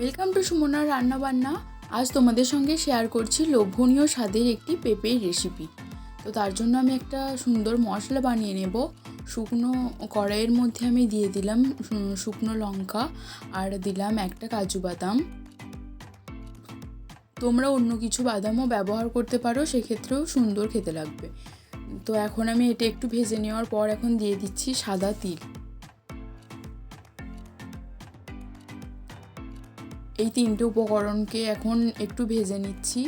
Welcome to সুমনার রান্নাবান্না আজ তোমাদের সঙ্গে শেয়ার করছি লোভনীয় স্বাদের একটি পেঁপের রেসিপি তো তার জন্য আমি একটা সুন্দর মশলা বানিয়ে নেব। শুকনো কড়াইয়ের মধ্যে আমি দিয়ে দিলাম শুকনো লঙ্কা আর দিলাম একটা কাজু বাদাম। তোমরা অন্য কিছু বাদামও ব্যবহার করতে পারো, সেক্ষেত্রেও সুন্দর খেতে লাগবে। তো এখন আমি এটা একটু ভেজে নেওয়ার পর এখন দিয়ে দিচ্ছি সাদা তিল। এই তিনটে উপকরণকে এখন একটু ভেজে নিচ্ছি।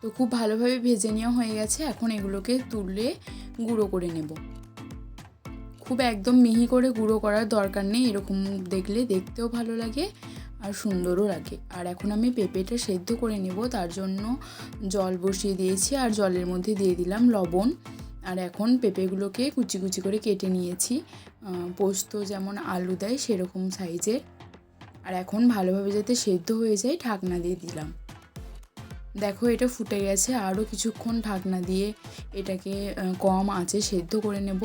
তো খুব ভালোভাবে ভেজে নেওয়া হয়ে গেছে, এখন এগুলোকে তুলে গুঁড়ো করে নেব। খুব একদম মিহি করে গুঁড়ো করার দরকার নেই, এরকম দেখলে দেখতেও ভালো লাগে। আর সুন্দরও লাগে আর এখন আমি পেঁপেটা সেদ্ধ করে নেব, তার জন্য জল বসিয়ে দিয়েছি আর জলের মধ্যে দিয়ে দিলাম লবণ। আর এখন পেঁপেগুলোকে কুচি কুচি করে কেটে নিয়েছি। পোস্ত যেমন আলু দেয় সেরকম সাইজের। আর এখন ভালোভাবে যাতে সেদ্ধ হয়ে যায়, ঢাকনা দিয়ে দিলাম। দেখো এটা ফুটে গেছে, আরও কিছুক্ষণ ঢাকনা দিয়ে এটাকে কম আঁচে সেদ্ধ করে নেব।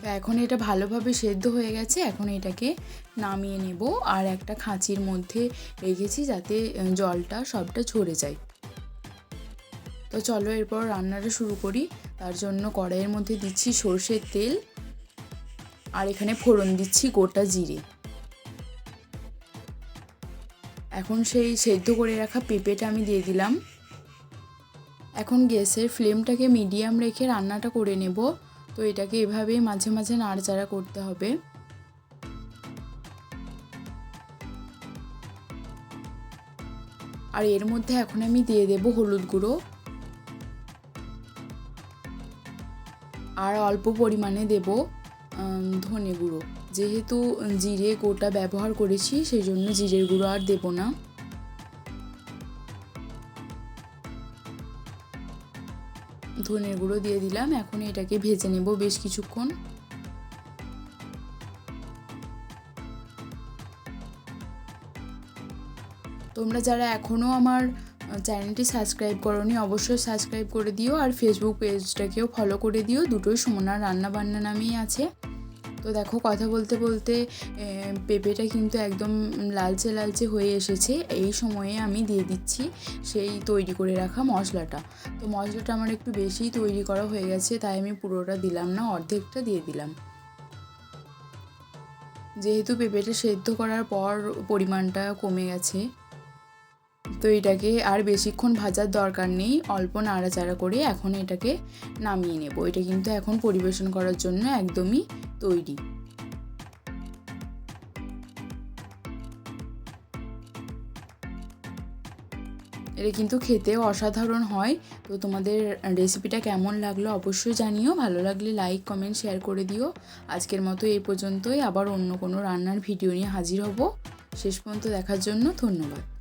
তো এখন এটা ভালোভাবে সেদ্ধ হয়ে গেছে, এখন এটাকে নামিয়ে নেব আর একটা খাঁচির মধ্যে রেখেছি যাতে জলটা সবটা ঝরে যায়। তো চলো এরপর রান্নাটা শুরু করি, তার জন্য কড়াইয়ের মধ্যে দিচ্ছি সর্ষের তেল আর এখানে ফোড়ন দিচ্ছি গোটা জিরে। এখন সেই সেদ্ধ করে রাখা পেঁপেটা আমি দিয়ে দিলাম। এখন গ্যাসের ফ্লেমটাকে মিডিয়াম রেখে রান্নাটা করে নেব। তো এটাকে এভাবেই মাঝে মাঝে নাড়াচাড়া করতে হবে। আর এর মধ্যে এখন আমি দিয়ে দেব হলুদ গুঁড়ো। আর অল্প পরিমাণে দেব ধনে গুঁড়ো। যেহেতু জিরে গোটা ব্যবহার করেছি, সেই জন্য জিরের গুঁড়ো আর দেব না। ধনের গুঁড়ো দিয়ে দিলাম। এখন এটাকে ভেজে নেব বেশ কিছুক্ষণ। তোমরা যারা এখনও আমার চ্যানেলটি সাবস্ক্রাইব করোনি, অবশ্যই সাবস্ক্রাইব করে দিও। আর ফেসবুক পেজটাকেও ফলো করে দিও। দুটোই সুমনার রান্না বান্না নামেই আছে। তো দেখো কথা বলতে বলতে পেঁপেটা কিন্তু একদম লালচে লালচে হয়ে এসেছে। এই সময়ে আমি দিয়ে দিচ্ছি সেই তৈরি করে রাখা মশলাটা। তো মশলাটা আমার একটু বেশিই তৈরি করা হয়ে গেছে, তাই আমি পুরোটা দিলাম না, অর্ধেকটা দিয়ে দিলাম। যেহেতু পেঁপেটা সেদ্ধ করার পর পরিমাণটা কমে গেছে। তো এটাকে আর বেশিক্ষণ ভাজার দরকার নেই, অল্প নাড়াচাড়া করে এখন এটাকে নামিয়ে নেব। এটা কিন্তু এখন পরিবেশন করার জন্য একদমই তৈরি। এটা কিন্তু খেতেও অসাধারণ হয়। তো তোমাদের রেসিপিটা কেমন লাগল অবশ্যই জানিও। ভালো লাগলে লাইক কমেন্ট শেয়ার করে দিও। আজকের মতো এই পর্যন্তই। আবার অন্য কোনো রান্নার ভিডিও নিয়ে হাজির হব। শেষ পর্যন্ত দেখার জন্য ধন্যবাদ।